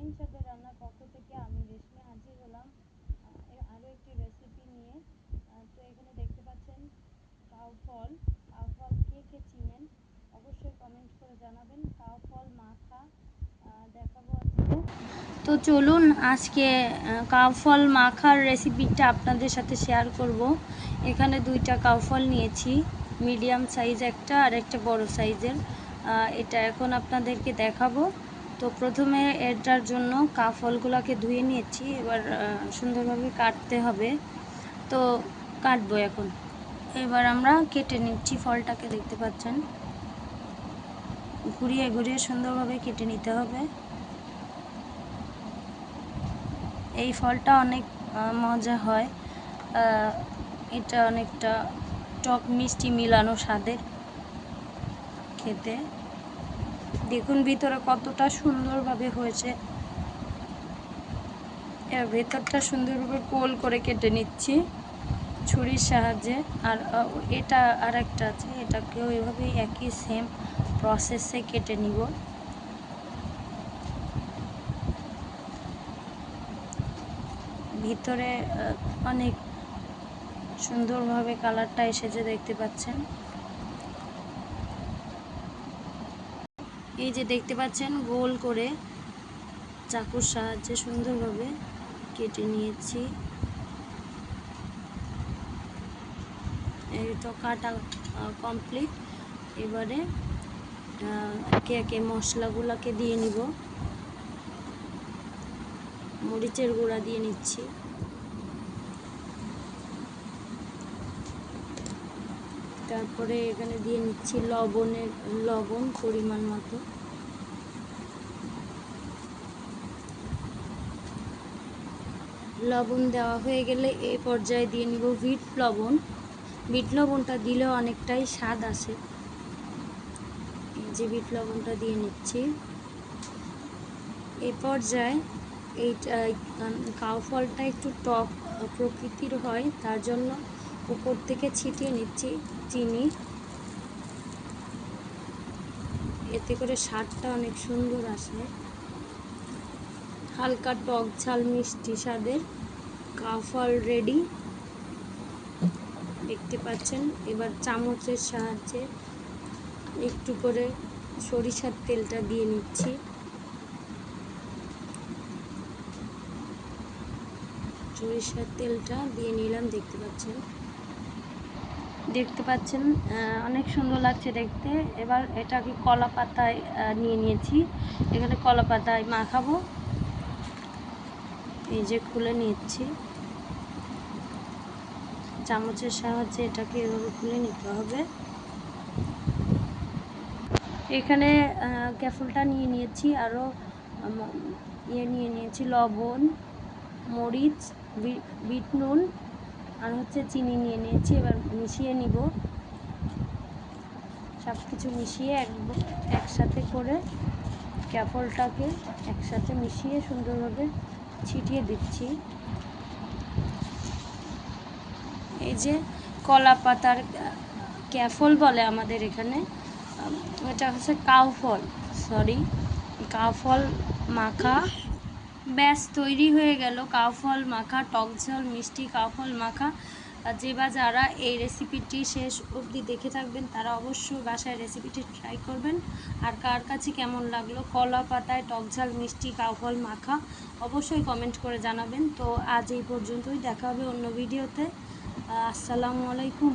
আমিন সাদের রান্নার পক্ষ থেকে আমি রেশমে হাজির হলাম। আরও একটি রেসিপি নিয়ে। তো এখানে দেখতে পাচ্ছেন কাউ ফল। কাউ ফল কে কে চিনেন অবশ্যই কমেন্ট করে জানাবেন। কাউ ফল মাখা দেখাবো তো চলুন আজকে কাউ ফল মাখার রেসিপিটা আপনাদের সাথে শেয়ার করব। এখানে দুইটা কাউ ফল নিয়েছি। মিডিয়াম সাইজ একটা আর একটা বড় সাইজের এটা এখন আপনাদেরকে দেখাবো। তো প্রথমে এটার জন্য কাফলগুলোকে ধুয়ে নিয়েছি। এবার সুন্দরভাবে কাটতে হবে। তো কাটবো এখন। এবার আমরা কেটে নিচ্ছি ফলটাকে, দেখতে পাচ্ছেন? ঘুরিয়ে ঘুরিয়ে সুন্দরভাবে কেটে নিতে হবে। এই ফলটা অনেক মজা হয়। এটা অনেকটা টক মিষ্টি মিলানো স্বাদের খেতে। দেখুন ভিতরে কতটা সুন্দরভাবে হয়েছে। এর ভেতরটা সুন্দরভাবে কোল করে কেটে নিচ্ছি ছুরির সাহায্যে। আর এটা আর একটা আছে, এটাকেও এভাবে একই সেম প্রসেসে কেটে নিব। ভিতরে অনেক সুন্দরভাবে কালারটা এসেছে দেখতে পাচ্ছেন। এই যে দেখতে পাচ্ছেন, গোল করে চাকুর সাহায্যে সুন্দরভাবে কেটে নিয়েছি। এই তো কাটা কমপ্লিট এবারে একে একে মশলাগুলোকে দিয়ে নিব। মরিচের গুঁড়া দিয়ে নিচ্ছি। তারপরে এখানে দিয়ে নিচ্ছি লবণের, লবণ পরিমাণ মতো। লবণ দেওয়া হয়ে গেলে এই পর্যায়ে দিয়ে নিব বিট লবণ। বিট লবণটা দিলেও অনেকটাই স্বাদ আসে। এই যে বিট লবণটা দিয়ে নিচ্ছি। এ পর্যায়ে এইটা কাউ ফলটা একটু টক প্রকৃতির হয়, তার জন্য উপর থেকে ছিটিয়ে নিচ্ছি, চিনি। এতে করে স্বাদটা অনেক সুন্দর আসে। হালকা টক ঝাল মিষ্টি স্বাদের কাফল রেডি। দেখতে পাচ্ছেন? এবার চামচের সাহায্যে একটু করে সরিষার তেলটা দিয়ে নিচ্ছি। সরিষার তেলটা দিয়ে নিলাম, দেখতে পাচ্ছেন? দেখতে পাচ্ছেন অনেক সুন্দর লাগছে দেখতে। এবার এটাকে কলা পাতায় নিয়ে নিয়েছি। এখানে কলা পাতায় মাখাবো। এই যে খুলে নিচ্ছি। চামচের সাহায্যে এটাকে এভাবে খুলে নিতে হবে। এখানে ক্যাফুলটা নিয়ে নিয়েছি। আরও ইয়ে নিয়ে নিয়েছি লবণ, মরিচ বিট নুন আর হচ্ছে চিনি নিয়ে নিয়েছি, এবার মিশিয়ে নিব। সব কিছু মিশিয়ে এক একসাথে করে ক্যাফলটাকে একসাথে মিশিয়ে সুন্দরভাবে ছিটিয়ে দিচ্ছি। এই যে কলা পাতার ক্যাফল বলে আমাদের এখানে এটা হচ্ছে কাউফল সরি কাউফল মাখা ব্যাস, তৈরি হয়ে গেল কাউফল মাখা, টক ঝাল, মিষ্টি কাউফল মাখা। যে বা যারা এই রেসিপিটি শেষ অবধি দেখে থাকবেন, তারা অবশ্যই বাসায় রেসিপিটি ট্রাই করবেন। আর কার কাছে কেমন লাগল? কলা পাতায় টক ঝাল, মিষ্টি কাউফল মাখা অবশ্যই কমেন্ট করে জানাবেন। তো আজ এই পর্যন্তই, দেখা হবে অন্য ভিডিওতে আসসালামু আলাইকুম।